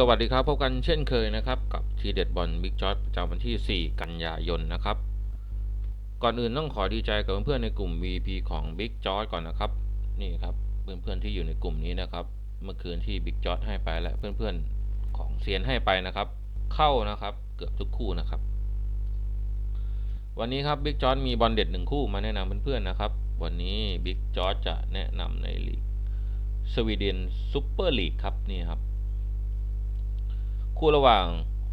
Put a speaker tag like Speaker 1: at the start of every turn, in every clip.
Speaker 1: สวัสดีครับ พบกันเช่นเคยนะครับ กับทีเด็ดบอลบิ๊กจอตประจำวันที่ 4 กันยายนนะครับ ก่อนอื่นต้องขอดีใจกับเพื่อนๆในกลุ่ม VP ของ Big j o ก่อนนะครับ นี่ครับเพื่อนๆที่อยู่ในกลุ่มนี้นะครับ เมื่อคืนที่ Big j o ให้ไปและเพื่อนๆของเซียนให้ไปนะครับ เข้านะครับเกือบทุกคู่นะครับ วันนี้ครับ Big j o มีบอลเด็ดหนึ่งคู่มาแนะนำเพื่อนๆนะครับ วันนี้ Big j o จะแนะนำในลีกสวีเดนซูเปอร์ลีกครับนี่ครับ คู่ระหว่าง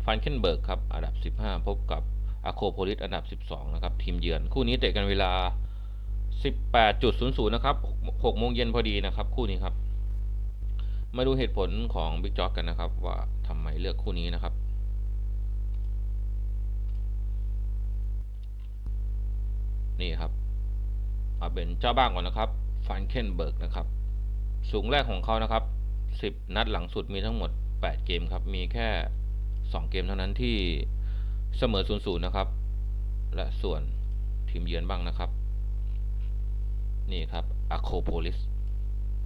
Speaker 1: ฟันเคนเบิร์กครับอันดับ 15 พบกับอาโคโพลิสอันดับ 12 นะครับ ทีมเยือน คู่นี้เตะกันเวลา 18.00 นะครับ6โมงเย็นพอดีนะครับ คู่นี้ครับ มาดูเหตุผลของบิ๊กจ็อกกันนะครับ ว่าทำไมเลือกคู่นี้นะครับนี่ครับมาเป็นเจ้าบ้านก่อนนะครับ ฟันเคนเบิร์กนะครับ สูงแรกของเขานะครับ 10 นัดหลังสุดมีทั้งหมด 8 เกมครับ มีแค่ 2 เกมเท่านั้นที่เสมอ 0-0 นะครับ และส่วนทีมเยือนบ้างนะครับ นี่ครับอะโคโพลิส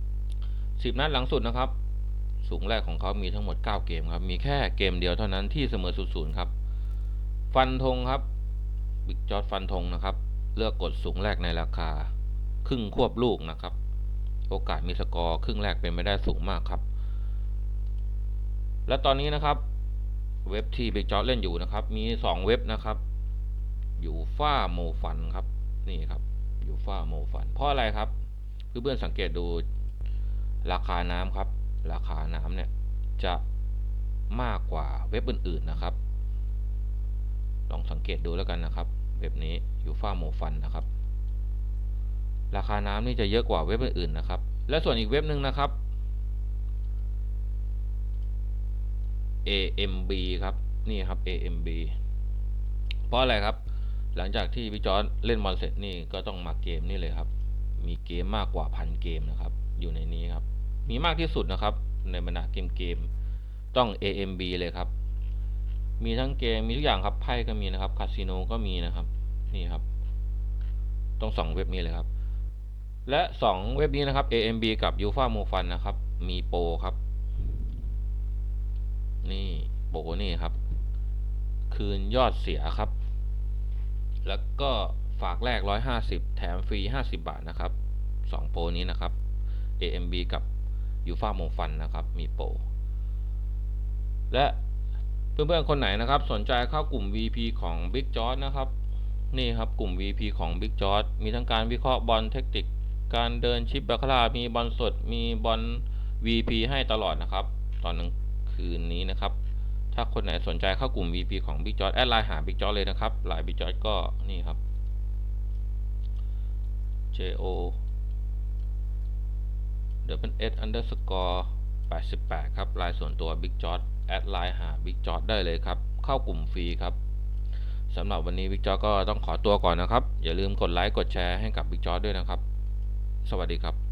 Speaker 1: 10 นัดหลังสุดนะครับ สูงแรกของเขามีทั้งหมด 9 เกมครับ มีแค่เกมเดียวเท่านั้นที่เสมอ 0-0 ครับ ฟันธงครับ บิ๊กจอร์ดฟันธงนะครับ เลือกกดสูงแรกในราคา ครึ่งควบลูกนะครับ โอกาสมีสกอร์ครึ่งแรกเป็นไม่ได้สูงมากครับ และตอนนี้นะครับ เว็บที่บิ๊กจอร์เล่นอยู่นะครับ มี 2 เว็บนะครับอยู่ฝ้าโมฟันครับนี่ครับอยู่ฝ้าโมฟัน เพราะอะไรครับเพื่อนๆสังเกตดูราคาน้ำครับ ราคาน้ำเนี่ยจะมากกว่าเว็บอื่นๆนะครับ ลองสังเกตดูแล้วกันนะครับ เว็บนี้อยู่ฝ้าโมฟันนะครับ ราคาน้ำนี่จะเยอะกว่าเว็บอื่นๆนะครับ และส่วนอีกเว็บหนึ่งนะครับ AMB ครับนี่ครับ AMB เพราะอะไรครับ หลังจากที่พี่จอร์ดเล่นบอลเสร็จนี่ก็ต้องมาเกมนี่เลยครับ มีเกมมากกว่าพันเกมนะครับ อยู่ในนี้ครับ มีมากที่สุดนะครับ ในบรรดาเกมเกมต้อง AMB เลยครับ มีทั้งเกมมีทุกอย่างครับไพ่ก็มีนะครับคาสิโนก็มีนะครับนี่ครับ ต้องสองเว็บนี้เลยครับ และ 2 เว็บนี้นะครับ AMB กับ u f a m o f u n นะครับ มีโปรครับ นี่โปรนี่ครับ คืนยอดเสียครับ แล้วก็ฝากแรก 150 แถมฟรี 50 บาทนะครับ 2 โปรนี้นะครับ AMB กับ u f a m o f u n นนะครับ มีโปร และเพื่อนๆ คนไหนนะครับ สนใจเข้ากลุ่ม VP ของ Big j o r นะครับ นี่ครับกลุ่ม VP ของ Big j o r มีทั้งการวิเคราะห์บอลเทคนิค การเดินชิปบาคาร่ามีบอลสด มีบอล VP ให้ตลอดนะครับ ตอนกลาง คืนนี้นะครับ ถ้าคนไหนสนใจเข้ากลุ่ม VP ของ Big j o r g แอดไลน์หา Big j o r g เลยนะครับไลน์ Big j o r g ก็นี่ครับ JO w s underscore 88 ครับไลน์ส่วนตัว Big j o r g แอดไลน์หา Big j o r g ได้เลยครับ เข้ากลุ่มฟรีครับสำหรับวันนี้ Big j o r g ก็ต้องขอตัวก่อนนะครับ อย่าลืมกดไลค์กดแชร์ให้กับ Big j o r g ด้วยนะครับ สวัสดีครับ